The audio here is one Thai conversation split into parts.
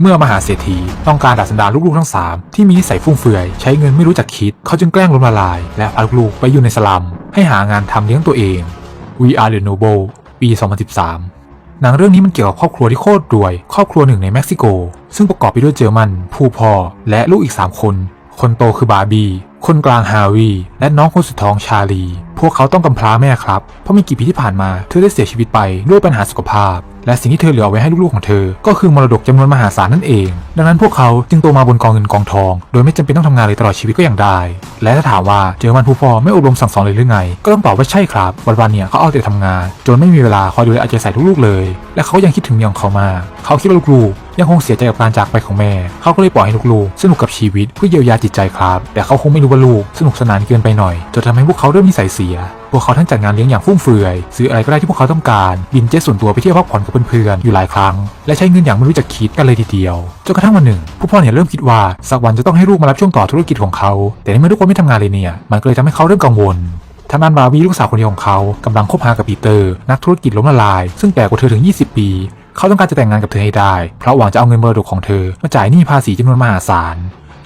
เมื่อมหาเศรษฐีต้องการดัดสันดานลูกๆทั้งสามที่มีนิสัยฟุ่มเฟือย ใช้เงินไม่รู้จักคิด เขาจึงแกล้งล้มละลาย และพาลูกๆไปอยู่ในสลัม ให้หางานทำเลี้ยงตัวเอง We Are the Noble ปี 2013 หนังเรื่องนี้มันเกี่ยวกับครอบครัวที่โคตรรวย ครอบครัวหนึ่งในเม็กซิโก ซึ่งประกอบไปด้วยเจอมัน ผู้พ่อ และลูกอีก 3 คน คนโตคือบาร์บี้ คนกลางฮาวี และน้องคนสุดท้องชาลี พวกเขาต้องกำพร้าแม่ครับ เพราะม่กี่ปีที่ผ่านมาเธอได้เสียชีวิตไปด้วยปัญหาสุขภาพ และสิ่งที่เธอเหลือไว้ให้ลูกๆของเธอ ก็คือมรดกจำนวนมหาศาลนั่นเอง ดังนั้นพวกเขาจึงโตมาบนกองเงินกองทอง โดยไม่จำเป็นต้องทำงานเลยตลอดชีวิตก็ยังได้ และถ้าถามว่าเจอมันผู้พ่อไม่อบรมสั่งสอนเลยหรือไง ก็ต้องตอบว่าใช่ครับ วันๆเนี่ยเขาเอาแต่ทำงาน จนไม่มีเวลาคอยดูแลเอาใจใส่ลูกๆเลย และเขายังคิดถึงเมียของเขามาเขาคิดว่าลูกๆยังคงเสียใจกับการจากไปของแม่ เขาก็เลยปล่อยให้ลูกๆสนุกกับชีวิตเพื่อเยียวยาจิตใจครับ แต่เขาคงไม่รู้ว่าลูกสนุกสนานเกินไปหน่อยจนทำให้พวกเขาเริ่มนิสัยเสียพวกเขาทั้งจัดงานเลี้ยงอย่างฟุ่มเฟือย ซื้ออะไรก็ได้ที่พวกเขาต้องการ บินเจ็ตส่วนตัวไปเที่ยวพักผ่อนกับเพื่อนๆ อยู่หลายครั้ง และใช้เงินอย่างไม่รู้จักคิดกันเลยทีเดียว จนกระทั่งวันหนึ่ง ผู้พ่อเนี่ยเริ่มคิดว่าสักวันจะต้องให้ลูกมารับช่วงต่อธุรกิจของเขา แต่ในเมื่อทุกคนไม่ทำงานเลยเนี่ย มันก็เลยทำให้เขาเริ่มกังวลทางด้านบาร์บี้ลูกสาวคนเดียวของเขากำลังคบหากับปีเตอร์ นักธุรกิจล้มละลาย ซึ่งแก่กว่าเธอถึง 20 ปี เขาต้องการจะแต่งงานกับเธอให้ได้ เพราะหวังจะเอาเงินมรดกของเธอมาจ่ายหนี้ภาษีจำนวนมหาศาล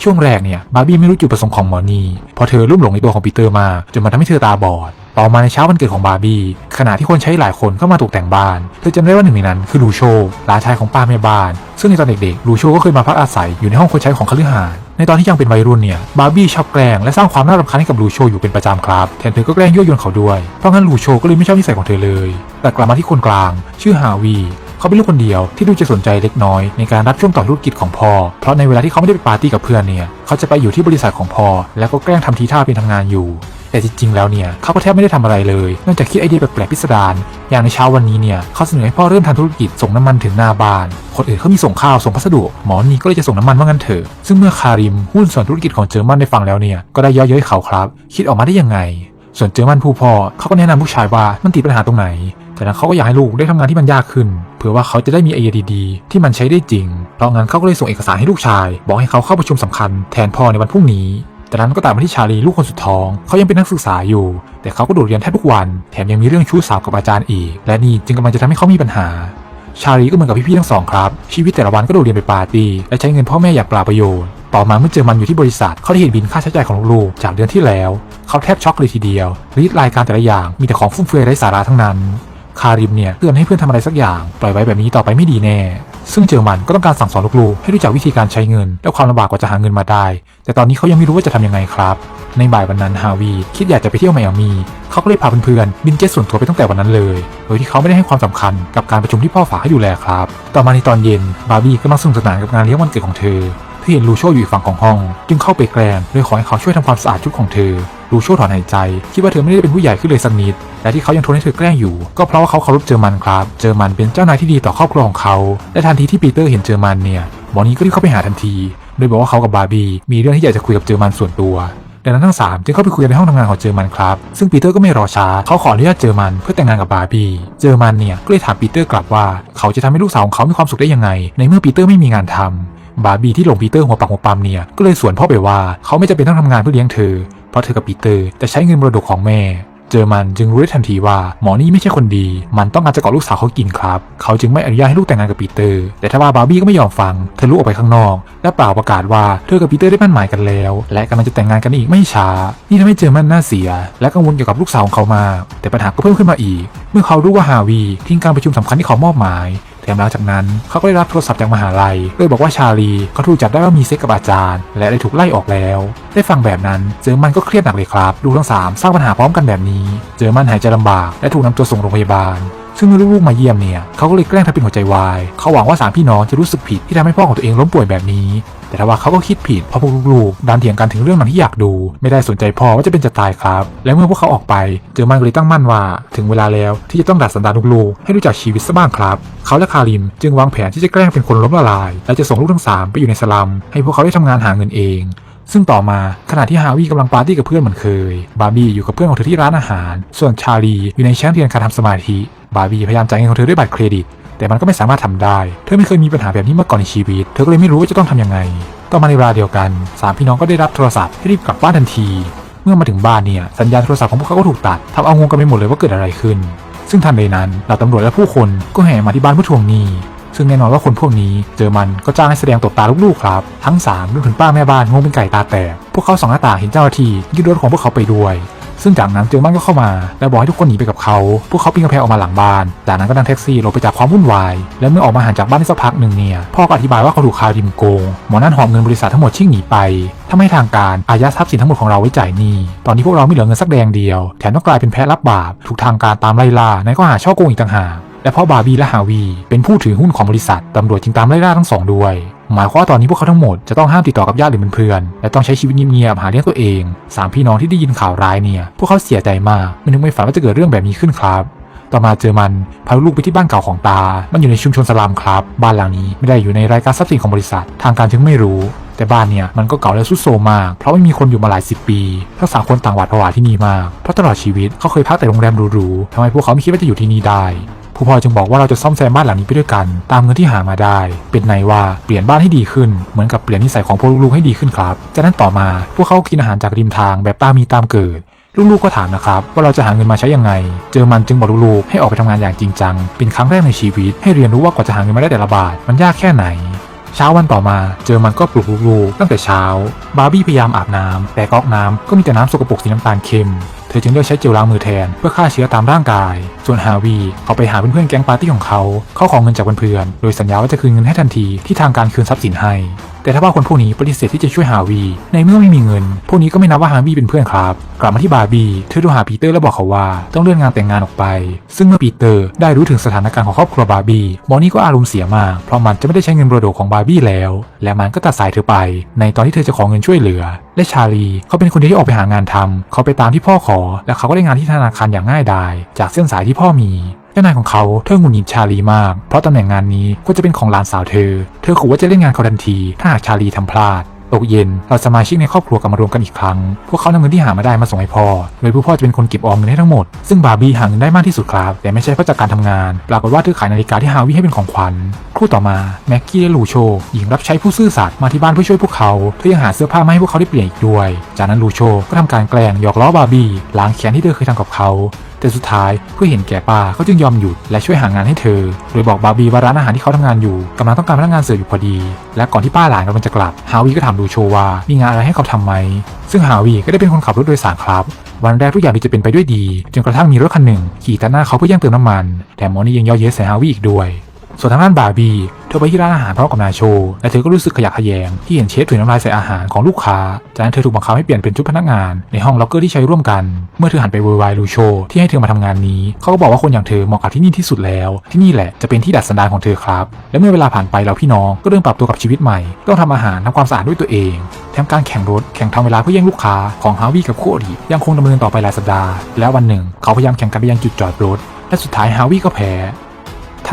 ช่วงแรกเนี่ยบาร์บี้ไม่รู้จุดประสงค์ของหมอนี่พอเธอลุ่มหลงในตัวของปีเตอร์มาจนมันทำให้เธอตาบอดต่อมาในเช้าวันเกิดของบาร์บี้ขณะที่คนใช้หลายคนเข้ามาตกแต่งบ้าน เธอจำได้ว่าหนึ่งในนั้นคือลูโชหลานชายของป้าแม่บ้าน ซึ่งในตอนเด็กๆลูโชก็เคยมาพักอาศัยอยู่ในห้องคนใช้ของคฤหาสน์ในตอนที่ยังเป็นวัยรุ่นเนี่ยบาร์บี้ชอบแกล้งและสร้างความน่ารำคาญให้กับลูโชอยู่เป็นประจำครับแถมเธอก็แกล้งยั่วยวนเขาด้วยเพราะงั้นลูโชก็เลยไม่ชอบนิสัยของเธอเลย แต่กลับมาที่คนกลาง ชื่อฮาวีเขาเป็นลูกคนเดียวที่ดูจะสนใจเล็กน้อยในการรับช่วงต่อธุรกิจของพ่อ เพราะในเวลาที่เขาไม่ได้ไปปาร์ตี้กับเพื่อนเนี่ย เขาจะไปอยู่ที่บริษัทของพ่อแล้วก็แกล้งทำทีท่าเป็นทำงานอยู่ แต่จริงๆแล้วเนี่ยเขาก็แทบไม่ได้ทำอะไรเลยนอกจากคิดไอเดียแปลกๆพิสดารอย่างในเช้าวันนี้เนี่ยเขาเสนอให้พ่อเริ่มทำธุรกิจส่งน้ำมันถึงหน้าบ้านคนอื่นเขามีส่งข้าวส่งพัสดุหมอนี่ก็เลยจะส่งน้ำมันว่างั้นเถอะซึ่งเมื่อคาริมหุ้นส่วนธุรกิจของเจอร์มันได้ฟังแล้วเนี่ยก็ได้ย่อเย้ยเขาครับ คิดออกมาได้ยังไง ส่วนเจอร์มันผู้พ่อเขาก็แนะนำลูกชายว่ามันติดปัญหาตรงไหน แต่นั้นเขาก็อยากให้ลูกได้ทำงานที่มันยากขึ้นเผื่อว่าเขาจะได้มีไอเดียดีๆ ที่มันใช้ได้จริงเพราะงั้นเขาก็เลยส่งเอกสารให้ลูกชาย บอกให้เขาเข้าประชุมสำคัญแทนพ่อในวันพรุ่งนี้ แต่นั้นก็ตามมาที่ชาลีลูกคนสุดท้อง เขายังเป็นนักศึกษาอยู่ แต่เขาก็โดดเรียนแทบทุกวัน แถมยังมีเรื่องชู้สาวกับอาจารย์อีก และนี่จึงกำลังจะทำให้เขามีปัญหา ชาลีก็เหมือนกับพี่ๆทั้งสองครับ ชีวิตแต่ละวันก็โดดเรียนไปปาร์ตี้ และใช้เงินพ่อแม่อย่างเปล่าประโยชน์ ต่อมาเมื่อเจอมันอยู่ที่บริษัท เขาได้เห็นบินค่าใช้จ่ายของลูกๆจากเดือนที่แล้ว เขาแทบช็อกเลยทีเดียวรีดรายการแต่ละอย่าง มีแต่ของฟุ่มเฟือยไร้สาระทั้งนั้น คาริมเนี่ยเตือนให้เพื่อนทำอะไรสักอย่าง ปล่อยไว้แบบนี้ต่อไปไม่ดีแน่ ซึ่งเจอมันก็ต้องการสั่งสอนลูกๆ ให้รู้จักวิธีการใช้เงิน และความลำบากกว่าจะหาเงินมาได้ แต่ตอนนี้เขายังไม่รู้ว่าจะทำยังไงครับ ในบ่ายวันนั้นฮาวีคิดอยากจะไปเที่ยวไมอามีเขาก็เลยพาเพื่อนๆบินเจ็ตส่วนตัวไปตั้งแต่วันนั้นเลย โดยที่เขาไม่ได้ให้ความสำคัญกับการประชุมที่พ่อฝากให้ดูแลครับ ต่อมาในตอนเย็นบาร์บี้ก็มักสนุกสนานกับงานเลี้ยงวันเกิดของเธอเธอเห็นลูโชอยู่ฝั่งของห้อง จึงเข้าไปแกล้งโดยขอให้เขาช่วยทำความสะอาดชุดของเธอ ลูโชถอนหายใจ คิดว่าเธอไม่ได้เป็นผู้ใหญ่ขึ้นเลยสักนิดและที่เขายังทนให้เธอแกล้งอยู่ ก็เพราะว่าเขาเคารพเจอมันครับ เจอมันเป็นเจ้านายที่ดีต่อครอบครัวของเขา และทันทีที่ปีเตอร์เห็นเจอมันเนี่ยหมอนี้ก็รีบเข้าไปหาทันที โดยบอกว่าเขากับบาร์บี้มีเรื่องที่อยากจะคุยกับเจอมันส่วนตัวดังนั้นทั้งสามจึงเข้าไปคุยกันในห้องทำงานของเจอมันครับ ซึ่งปีเตอร์ก็ไม่รอช้า เขาขออนุญาตเจอมันเพื่อแต่งงานกับบาร์บี้ เจอมันเนี่ยก็เลยถามปีเตอร์กลับว่า เขาจะทำให้ลูกสาวของเขามีความสุขได้ยังไง ในเมื่อปีเตอร์ไม่มีงานทำบาร์บี้ที่หลงปีเตอร์หัวปักหัวปั๊มเนี่ยก็เลยสวนพ่อไปว่าเขาไม่จำเป็นต้องทำงานเพื่อเลี้ยงเธอ เพราะเธอกับปีเตอร์จะใช้เงินมรดกของแม่ เจอมันจึงรู้ได้ทันทีว่าหมอนี่ไม่ใช่คนดี มันต้องการจะกาะลูกสาวเขากินครับ เขาจึงไม่อนุญาตให้ลูกแต่งงานกับปีเตอร์ แต่ถ้าว่าบาร์บี้ก็ไม่ยอมฟัง เธอลุกออกไปข้างนอก และเปล่าประกาศว่าเธอกับปีเตอร์ได้มั่นหมายกันแล้ว และกำลังจะแต่งงานกันอีกไม่ช้า นี่ทำให้เจอมันหน้าเสีย และกังวลเกี่ยวกับลูกสาวของเขามาก แต่ปัญหาก็เพิ่มขึ้นมาอีก เมื่อเขารู้ว่าฮาวีทิ้งการประชุมสำคัญที่เขามอบหมาย แถมหลังจากนั้นเขาก็ได้รับโทรศัพท์จากมหาลัย โดยบอกว่าชาลีเขาถูกจับได้ว่ามีเซ็กกับอาจารย์ และได้ถูกไล่ออกแล้ว ได้ฟังแบบนั้นเจอมันก็เครียดหนักเลยครับ ดูทั้งสามสร้างปัญหาพร้อมกันแบบนี้ เจอมันหายใจลำบากและถูกนำตัวส่งโรงพยาบาล ซึ่งเมื่อลูกๆมาเยี่ยมเนี่ยเขาก็เลยแกล้งทำเป็นหัวใจวายเขาหวังว่าสามพี่น้องจะรู้สึกผิดที่ทำให้พ่อของตัวเองล้มป่วยแบบนี้ แต่ทว่าเขาก็คิดผิดเพราะพวกลูกๆดันเถียงกันถึงเรื่องหนังที่อยากดู ไม่ได้สนใจพ่อว่าจะเป็นจะตายครับ และเมื่อพวกเขาออกไปเจอมันก็เลยตั้งมั่นว่าถึงเวลาแล้วที่จะต้องดัดสันดานลูกๆให้รู้จักชีวิตซะบ้างครับเขาและคาริมจึงวางแผนที่จะแกล้งเป็นคนล้มละลาย และจะส่งลูกทั้งสามไปอยู่ในสลัมให้พวกเขาได้ทำงานหาเงินเองซึ่งต่อมาขณะที่ฮาวิกำลังปาร์ตี้กับเพื่อนเหมือนเคย บาร์บี้อยู่กับเพื่อนของเธอที่ร้านอาหาร ส่วนชาลีอยู่ในชั้นเรียนการทำสมาธิ บาร์บี้พยายามจ่ายเงินของเธอด้วยบัตรเครดิต แต่มันก็ไม่สามารถทำได้ เธอไม่เคยมีปัญหาแบบนี้มาก่อนในชีวิต เธอก็เลยไม่รู้ว่าจะต้องทำยังไง ต่อมาในเวลาเดียวกันสามพี่น้องก็ได้รับโทรศัพท์ให้รีบกลับบ้านทันที เมื่อมาถึงบ้านเนี่ยสัญญาณโทรศัพท์ของพวกเขาก็ถูกตัดทำเอางงกันไปหมดเลยว่าเกิดอะไรขึ้น ซึ่งทันใดนั้นเหล่าตำรวจและผู้คนก็แห่มาที่บ้านเพื่อทวงหนี้ซึ่งแน่นอนว่าคนพวกนี้เจอมันก็จ้างให้แสดงตบตาลูกๆครับ ทั้งสามรวมถึงป้าแม่บ้านงงเป็นไก่ตาแตกพวกเขาสองหน้าต่างเห็นเจ้าหน้าที่ยึดรถของพวกเขาไปด้วย ซึ่งจากนั้นเจอมันก็เข้ามา และบอกให้ทุกคนหนีไปกับเขา พวกเขาปีนกำแพงออกมาหลังบ้าน จากนั้นก็นั่งแท็กซี่หลบไปจากความวุ่นวาย และเมื่อออกมาห่างจากบ้านได้สักพักหนึ่งเนี่ย พ่อก็อธิบายว่าเขาถูกคาริมโกง หมอนั่นหอบเงินบริษัททั้งหมดชิ่งหนีไปทำให้ทางการอายัดทรัพย์สินทั้งหมดของเราไว้จ่ายหนี้ ตอนนี้พวกเราไม่เหลือเงินสักแดงเดียว แถมต้องกลายเป็นแพ้รับบาป ถูกทางการตามไล่ล่า ในข้อหาช่อโกงอีกต่างหาก และพราะบาร์บี้และฮาวี เป็นผู้ถือหุ้นของบริษัทตำรวจจึงตามไล่ล่าทั้งสองด้วย หมายความว่าตอนนี้พวกเขาทั้งหมดจะต้องห้ามติดต่อกับญาติหรือเพื่อนและต้องใช้ชีวิตเงียบๆหาเลี้ยงตัวเองสามพี่น้องที่ได้ยินข่าวร้ายเนี่ยพวกเขาเสียใจมากไม่นึกไม่ฝันว่าจะเกิดเรื่องแบบนี้ขึ้นครับต่อมาเจอมันพาลูกไปที่บ้านเก่าของตา มันอยู่ในชุมชนสลามครับ บ้านหลังนี้ไม่ได้อยู่ในรายการทรัพย์สินของบริษัท ทางการจึงไม่รู้ แต่บ้านเนี่ยมันก็เก่าและทรุดโทรมมาก เพราะไม่มีคนอยู่มาหลายสิบปี ทั้งสามคนต่างหวาดผวาที่นี่มาก เพราะตลอดชีวิตเขาเคยพักแต่โรงแรมหรูๆทำไมพวกเขาไม่คิดว่าจะอยู่ที่นี่ได้ ผู้พ่อจึงบอกว่าเราจะซ่อมแซมบ้านหลังนี้ไปด้วยกัน ตามเงินที่หามาได้ เป็นในว่าเปลี่ยนบ้านให้ดีขึ้น เหมือนกับเปลี่ยนนิสัยของพวกลูกๆให้ดีขึ้นครับ จากนั้นต่อมาพวกเขากินอาหารจากริมทางแบบตามมีตามเกิดลูกๆก็ถามนะครับว่าเราจะหาเงินมาใช้ยังไง เจอมันจึงบอกลูกๆให้ออกไปทำงานอย่างจริงจัง เป็นครั้งแรกในชีวิต ให้เรียนรู้ว่ากว่าจะหาเงินมาได้แต่ละบาทมันยากแค่ไหน เช้าวันต่อมาเจอมันก็ปลุกลูกตั้งแต่เช้า บาร์บี้พยายามอาบน้ำแต่ก๊อกน้ำก็มีแต่น้ำสกปรกสีน้ำตาลเค็ม เธอจึงเลือกใช้เจลล้างมือแทนเพื่อฆ่าเชื้อตามร่างกาย ส่วนฮาวีเขาไปหาเพื่อนๆแก๊งปาร์ตี้ของเขา เขาขอเงินจากเพื่อนๆโดยสัญญาว่าจะคืนเงินให้ทันทีที่ทางการคืนทรัพย์สินให้ แต่ถ้าว่าคนพวกนี้ปฏิเสธที่จะช่วยฮาวีในเมื่อไม่มีเงิน พวกนี้ก็ไม่นับว่าฮาวีเป็นเพื่อนครับ กลับมาที่บาร์บี้เธอโทรหาปีเตอร์และบอกเขาว่าต้องเลื่อนงานแต่งงานออกไป ซึ่งเมื่อปีเตอร์ได้รู้ถึงสถานการณ์ของครอบครัวบาร์บี้บอนนี่ก็อารมณ์เสียมากเพราะมันจะไม่ได้ใช้เงินบรดกของบาร์บี้แล้ว และมันก็ตัดสายเธอไป ในตอนที่เธอจะขอเงินช่วยเหลือ และชาลีเขาเป็นคนเดียวที่ออกไปหางานทำเขาไปตามที่พ่อขอ และเขาก็ได้งานที่ธนาคารอย่างง่ายดายจากเส้นสายที่พ่อมี เจ้านายของเขาเธอหงุดหงิดชาลีมาก เพราะตำแหน่งงานนี้ก็จะเป็นของหลานสาวเธอ เธอขู่ว่าจะเล่นงานเขาทันที ถ้าหากชาลีทำพลาดตกเย็นเราสมาชิกในครอบครัวกลับมารวมกันอีกครั้ง พวกเขานำเงินที่หามาได้มาส่งให้พ่อ โดยผู้พ่อจะเป็นคนเก็บออมเงินให้ทั้งหมด ซึ่งบาร์บี้หาเงินได้มากที่สุดครับ แต่ไม่ใช่เพราะจากการทำงาน ปรากฏว่าเธอขายนาฬิกาที่ฮาวิให้เป็นของขวัญครู่ต่อมาแม็กกี้และลูโชหญิงรับใช้ผู้ซื่อสัตย์มาที่บ้านเพื่อช่วยพวกเขา เธอยังหาเสื้อผ้ามาให้พวกเขาได้เปลี่ยนอีกด้วย จากนั้นลูโชก็ทำการแกล้งหยอกล้อบาร์บี้ล้างแค้นที่เธอเคยทำกับเขา แต่สุดท้ายเพื่อเห็นแก่ป้าเขาจึงยอมหยุดและช่วยหางานให้เธอ โดยบอกบาร์บี้ว่าร้านอาหารที่เขาทำงานอยู่กำลังต้องการพนักงานเสิร์ฟอยู่พอดี และก่อนที่ป้าหลานกำลังจะกลับฮาวีก็ถามดูโชว่ามีงานอะไรให้เขาทำไหมซึ่งฮาวีก็ได้เป็นคนขับรถโดยสารครับวันแรกทุกอย่างดูจะเป็นไปด้วยดี จนกระทั่งมีรถคันหนึ่งขี่ตัดหน้าเขาเพื่อแย่งเติมน้ำมัน แต่หมอนี่ยังเย่อเย้ยใส่ฮาวีอีกด้วย ส่วนทางด้านบาร์บีเธอไปที่ร้านอาหารพร้อมกับนาโชและเธอก็รู้สึกขยะแขยงที่เห็นเชฟถุยน้ำลายใส่อาหารของลูกค้า จากนั้นเธอถูกบังคับให้เปลี่ยนเป็นชุดพนักงานในห้องล็อกเกอร์ที่ใช้ร่วมกัน เมื่อเธอหันไปโวยวายลูโชที่ให้เธอมาทำงานนี้ เขาก็บอกว่าคนอย่างเธอเหมาะกับที่นี่ที่สุดแล้ว ที่นี่แหละจะเป็นที่ดัดสันดานของเธอครับ และเมื่อเวลาผ่านไปเราพี่น้องก็เริ่มปรับตัวกับชีวิตใหม่ต้องทำอาหารทำความสะอาดด้วยตัวเองแถมการแข่งรถแข่งทำเวลาเพื่อแย่งลูกค้าของฮาวีกับคู่อริยังคงดำเนินต่อไปหลายสัปดาห์ และวันหนึ่ง เขาพยายามแข่งกันไปยังจุดจอดรถและสุดท้ายฮาวีก็แพ้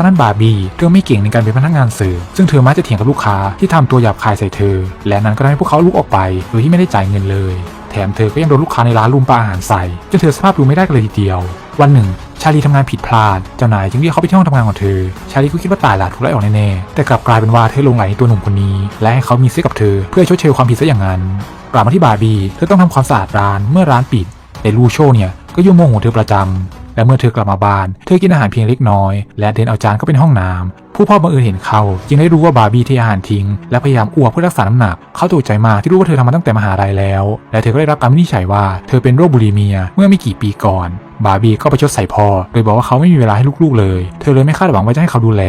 ท่านั้นบาร์บี้เธอไม่เก่งในการเป็นพนักงานเสิร์ฟซึ่งเธอมักจะเถียงกับลูกค้าที่ทำตัวหยาบคายใส่เธอ และนั้นก็ทำให้พวกเขาลุกออกไปโดยที่ไม่ได้จ่ายเงินเลย แถมเธอก็ยังโดนลูกค้าในร้านลุมปาอาหารใส่จนเธอสภาพดูไม่ได้กันเลยทีเดียว วันหนึ่งชาลีทำงานผิดพลาด เจ้านายจึงเรียกเขาไปที่ห้องทำงานของเธอ ชาลีก็คิดว่าตายละถูกไล่ออกแน่ๆ แต่กลับกลายเป็นว่าเธอลงไหลในตัวหนุ่มคนนี้ และให้เขามีเซ็กกับเธอเพื่อชดเชยความผิดซะอย่างนั้น กลับมาที่บาร์บี้ เธอต้องทำความสะอาดร้านเมื่อร้านปิด แต่ลูโชเนี่ยก็ยุ่งโมโหเธอประจำ และเมื่อเธอกลับมาบ้าน เธอกินอาหารเพียงเล็กน้อย และเดินเอาจานเข้าไปในห้องน้ำผู้พ่อบังเอิญเห็นเขา จึงได้รู้ว่าบาร์บี้เทอาหารทิ้ง และพยายามอ้วกเพื่อรักษาน้ำหนัก เขาตกใจมากที่รู้ว่าเธอทำมาตั้งแต่มหาลัยแล้ว และเธอก็ได้รับการวินิจฉัยว่าเธอเป็นโรคบุลิเมียเมื่อไม่กี่ปีก่อน บาร์บี้ก็ไปชดใส่พ่อโดยบอกว่าเขาไม่มีเวลาให้ลูกๆเลย เธอเลยไม่คาดหวังว่าจะให้เขาดูแล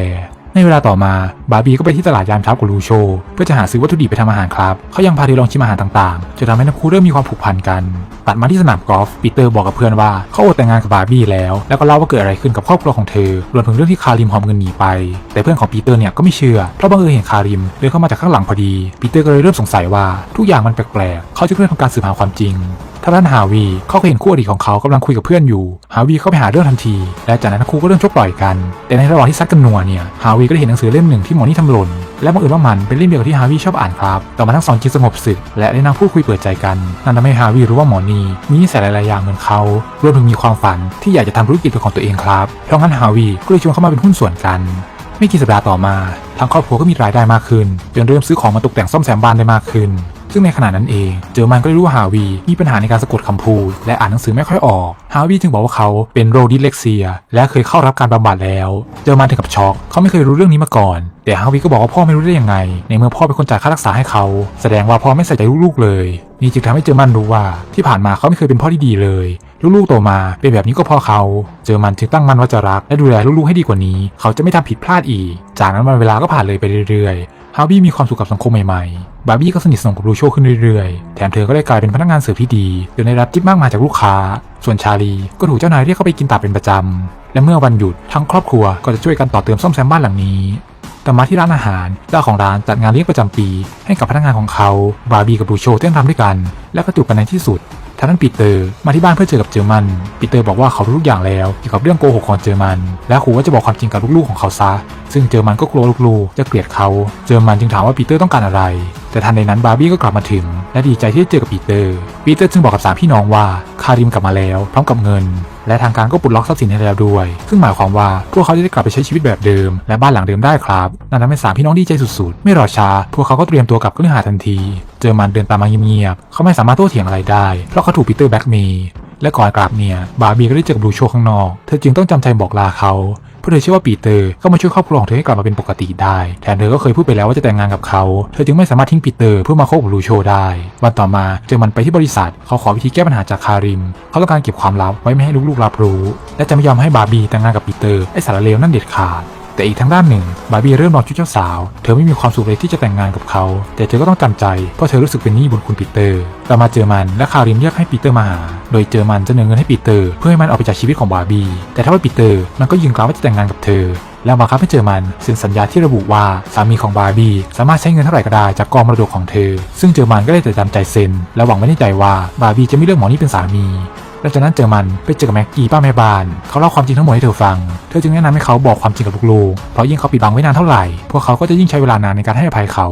ในเวลาต่อมาบาร์บี้ก็ไปที่ตลาดยามเช้ากับลูโช เพื่อจะหาซื้อวัตถุดิบไปทำอาหารครับ เขายังพาเธอลองชิมอาหารต่างๆจนทำให้ทั้งคู่เริ่มมีความผูกพันกัน ตัดมาที่สนามกอล์ฟปีเตอร์บอกกับเพื่อนว่าเขาอดแต่งงานกับบาร์บี้แล้ว แล้วก็เล่าว่าเกิดอะไรขึ้นกับครอบครัวของเธอ รวมถึงเรื่องที่คาริมหอมเงินหนีไป แต่เพื่อนของปีเตอร์เนี่ยก็ไม่เชื่อ เพราะบังเอิญเห็นคาริมเดินเข้ามาจากข้างหลังพอดี ปีเตอร์ก็เลยเริ่มสงสัยว่าทุกอย่างมันแปลกๆ เขาจึงเริ่มทำการสืบหาความจริงทางด้านฮาวีเขาก็เห็นคู่อริของเขากำลังคุยกับเพื่อนอยู่ฮาวีเข้าไปหาเรื่องทันที และจากนั้นทั้งคู่ก็เริ่มชกต่อยกัน แต่ในระหว่างที่ซัดกันนัวเนี่ยฮาวีก็ได้เห็นหนังสือเล่มหนึ่งที่หมอนี่ทำหล่น และบังเอิญว่ามันเป็นเล่มเดียวกับที่ฮาวีชอบอ่านครับ ต่อมาทั้งสองจึงสงบศึก และได้นั่งพูดคุยเปิดใจกัน นั่นทำให้ฮาวีรู้ว่าหมอนี่มีนิสัยหลายๆอย่างเหมือนเขารวมถึงมีความฝันที่อยากจะทำธุรกิจเป็นของตัวเองครับเพราะงั้นฮาวีก็เลยชวนเข้ามาเป็นหุ้นส่วนกันไม่กี่สัปดาห์ต่อมา ทางครอบครัวก็มีรายได้มากขึ้น จนเริ่มซื้อของมาตกแต่งซ่อมแซมบ้านได้มากขึ้น ซึ่งในขณะนั้นเอง เจอมันก็ได้รู้ว่าฮาวีมีปัญหาในการสะกดคำพูด และอ่านหนังสือไม่ค่อยออก ฮาวีจึงบอกว่าเขาเป็นโรคดิสเลกเซีย และเคยเข้ารับการบำบัดแล้ว เจอมันถึงกับช็อก เขาไม่เคยรู้เรื่องนี้มาก่อน แต่ฮาวีก็บอกว่าพ่อไม่รู้ได้ยังไง ในเมื่อพ่อเป็นคนจ่ายค่ารักษาให้เขา แสดงว่าพ่อไม่ใส่ใจลูกๆเลย นี่จึงทำให้เจอมันรู้ว่า ที่ผ่านมาเขาไม่เคยเป็นพ่อที่ดีเลย ลูกๆโตมาเป็นแบบนี้ก็พราะเขา เจอมันจึงตั้งมั่นว่าจะรักและดูแลลูกๆให้ดีกว่านี้ เขาจะไม่ทำผิดพลาดอีก จากนั้นวันเวลาก็ผ่านเลยไปเรื่อยๆ ฮาร์บี้มีความสุขกับสังคมใหม่ๆ บาร์บี้ก็สนิทสนมกับลูโชขึ้นเรื่อยๆ แถมเธอก็ได้กลายเป็นพนักงานเสิร์ฟที่ดีโดยได้รับจิ๊บมากมายจากลูกค้า ส่วนชาลีก็ถูกเจ้านายเรียกเข้าไปกินตับเป็นประจำ และเมื่อวันหยุดทั้งครอบครัวก็จะช่วยกันต่อเติมซ่อมแซมบ้านหลังนี้ต่อมาที่ร้านอาหารเจ้าของร้านจัดงานเลี้ยงประจำปี ให้กับพนักงานของเขา บาร์บี้กับลูโชเต้นรำด้วยกัน และก็จูบกันในที่สุด ทางด้านปีเตอร์มาที่บ้านเพื่อเจอกับเจอมันปีเตอร์บอกว่าเขารู้ทุกอย่างแล้วเกี่ยวกับเรื่องโกหกของเจอมัน และขู่ว่าจะบอกความจริงกับลูกๆของเขาซะ ซึ่งเจอมันก็กลัวลูกๆจะเกลียดเขา เจอมันจึงถามว่าปีเตอร์ต้องการอะไร แต่ทันใดนั้นบาร์บี้ก็กลับมาถึง และดีใจที่ได้เจอกับปีเตอร์ปีเตอร์จึงบอกกับสามพี่น้องว่าคาริมกลับมาแล้ว พร้อมกับเงินและทางการก็ปลดล็อกทรัพย์สินให้แล้วด้วย ซึ่งหมายความว่าพวกเขาจะได้กลับไปใช้ชีวิตแบบเดิม และบ้านหลังเดิมได้ครับนั่นทำให้สามพี่น้องดีใจสุดๆ ไม่รอช้า พวกเขาก็เตรียมตัวกลับขึ้นหาทันที เจอมันเดินตามมาเงียบๆเขาไม่สามารถโต้เถียงอะไรได้ เพราะเขาถูกปีเตอร์แบ็กเมย์และก่อนกลับเนี่ยบาร์บี้ก็ได้เจอกับลูโชข้างนอก เธอจึงต้องจำใจบอกลาเขา เพื่อเธอเชื่อว่าปีเตอร์ก็มาช่วยครอบครัวของเธอให้กลับมาเป็นปกติได้แถมเธอก็เคยพูดไปแล้วว่าจะแต่งงานกับเขา เธอจึงไม่สามารถทิ้งปีเตอร์เพื่อมาคบกับลูโชได้วันต่อมาเจอมันไปที่บริษัทเขาขอวิธีแก้ปัญหาจากคาริม เขาต้องการเก็บความลับไว้ไม่ให้ลูกๆรับรู้ และจะไม่ยอมให้บาร์บี้แต่งงานกับปีเตอร์ไอ้สารเลวนั่นเด็ดขาด แต่อีกทางด้านหนึ่งบาร์บี้เริ่มรอชุดเจ้าสาว เธอไม่มีความสุขเลยที่จะแต่งงานกับเขา แต่เธอก็ต้องจำใจ เพราะเธอรู้สึกเป็นหนี้บุญคุณปีเตอร์ต่อมาเจอมันและคาริมเรียกให้ปีเตอร์มาหา โดยเจอมันจะเนเงินให้ปีเตอร์ เพื่อให้มันออกไปจากชีวิตของบาร์บี้ แต่ถ้าว่าปีเตอร์มันก็ยืนกรานว่าจะแต่งงานกับเธอ แล้วบังคับให้เจอมันเซ็นสัญญาที่ระบุว่าสามีของบาร์บี้สามารถใช้เงินเท่าไหร่ก็ได้จากกองมรดกของเธอ ซึ่งเจอมันก็ได้แต่จำใจเซ็นและหวังไว้ในใจว่าบาร์บี้จะไม่เลือกหมอนี่เป็นสามี และจากนั้นเจอมันไปเจอกับแม็กกี้ป้าแม่บ้านเขาเล่าความจริงทั้งหมดให้เธอฟัง เธอจึงแนะนำให้เขาบอกความจริงกับลูกๆเพราะยิ่งเขาปิดบังไว้นานเท่าไหร่พวกเขาก็จะยิ่งใช้เวลานานในการให้อภัยเขา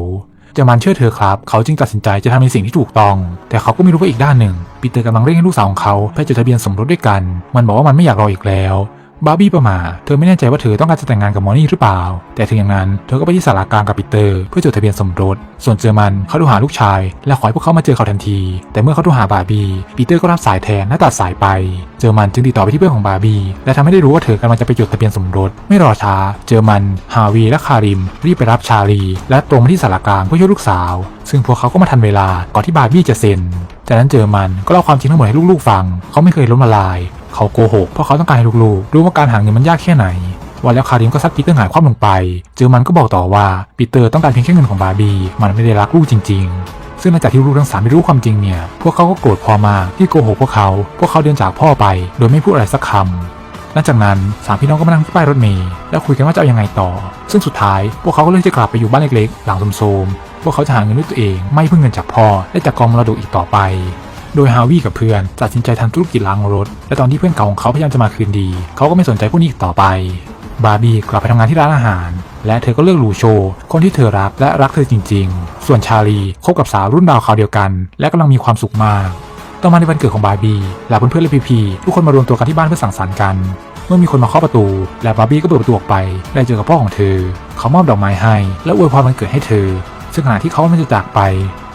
เจอมันเชื่อเธอครับ เขาจึงตัดสินใจจะทำในสิ่งที่ถูกต้อง แต่เขาก็ไม่รู้ว่าอีกด้านหนึ่งปีเตอร์กำลังเร่งให้ลูกสาวของเขาไปจดทะเบียนสมรสด้วยกัน มันบอกว่ามันไม่อยากรออีกแล้ว บาร์บี้ประมาเธอไม่แน่ใจว่าเธอต้องการจะแต่งงานกับมอนี่หรือเปล่า แต่ถึงอย่างนั้นเธอก็ไปที่ศาลากลางกับปีเตอร์เพื่อจดทะเบียนสมรส ส่วนเจอมันเขาโทรหาลูกชาย และขอให้พวกเขามาเจอเขาทันที แต่เมื่อเขาโทรหาบาร์บี้ปีเตอร์ก็รับสายแทนและตัดสายไป เจอมันจึงติดต่อไปที่เพื่อนของบาร์บี้และทำให้ได้รู้ว่าเธอกำลังจะไปจดทะเบียนสมรส ไม่รอช้า เจอมัน ฮาวีและคาริม รีบไปรับชาลี และตรงมาที่ศาลากลางเพื่อช่วยลูกสาว ซึ่งพวกเขาก็มาทันเวลาก่อนที่บาร์บี้จะเซ็นจากนั้นเจอมันก็เล่าความจริงทั้งหมดให้ลูกๆฟัง เขาไม่เคยล้มละลาย เขาโกหกเพราะเขาต้องการให้ลูกๆรู้ว่าการหาเงินมันยากแค่ไหนวันแล้วคาริมก็ซัดปีเตอร์หายความลงไป เจอมันก็บอกต่อว่าปีเตอร์ต้องการเพียงแค่เงินของบาร์บี้มันไม่ได้รักลูกจริง ๆ ซึ่งหลังจากที่ลูกทั้งสามได้รู้ความจริงเนี่ย พวกเขาก็โกรธพอมากที่โกหกพวกเขา พวกเขาเดินจากพ่อไป โดยไม่พูดอะไรสักคำหลังจากนั้นสามพี่น้องก็มานั่งที่ป้ายรถเมล์แล้วคุยกันว่าจะเอายังไงต่อ ซึ่งสุดท้ายพวกเขาก็เลือกจะกลับไปอยู่บ้านเล็กๆ หลังโซมๆพวกเขาจะหาเงินด้วยตัวเอง ไม่พึ่งเงินจากพ่อและจากกองมรดกอีกต่อไป โดยฮาวิกับเพื่อนตัดสินใจทำธุรกิจล้างรถ และตอนที่เพื่อนเก่าของเขาพยายามจะมาคืนดี เขาก็ไม่สนใจพวกนี้อีกต่อไป บาร์บี้กลับไปทำงานที่ร้านอาหาร และเธอก็เลือกลูโช คนที่เธอรักและรักเธอจริง ๆ ส่วนชาลีคบกับสาวรุ่นราวคราวเดียวกัน และกำลังมีความสุขมาก ต่อมาในวันเกิดของบาร์บี้และเพื่อนๆและพี่ๆทุกคนมารวมตัวกันที่บ้านเพื่อสังสรรค์กันเมื่อมีคนมาเคาะประตู และบาร์บี้ก็เปิดประตูออกไป ได้เจอกับพ่อของเธอ เขามอบดอกไม้ให้ และอวยพรวันเกิดให้เธอ ซึ่งขณะที่เขากำลังจะจากไป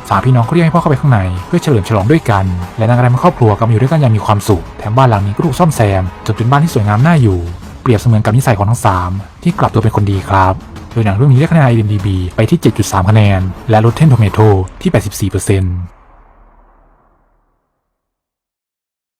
สามพี่น้องก็เรียกให้พ่อเข้าไปข้างในเพื่อเฉลิมฉลองด้วยกัน และนางรำครอบครัวกำลังอยู่ด้วยกันอย่างมีความสุขแถมบ้านหลังนี้ก็ถูกซ่อมแซมจนเป็นบ้านที่สวยงามน่าอยู่ เปรียบเสมือนกับนิสัยของทั้งสามที่กลับตัวเป็นคนดีครับโดยหนังเรื่องนี้ได้คะแนน IMDb ไปที่ 7.3 คะแนน และ Rotten Tomato ที่ 84%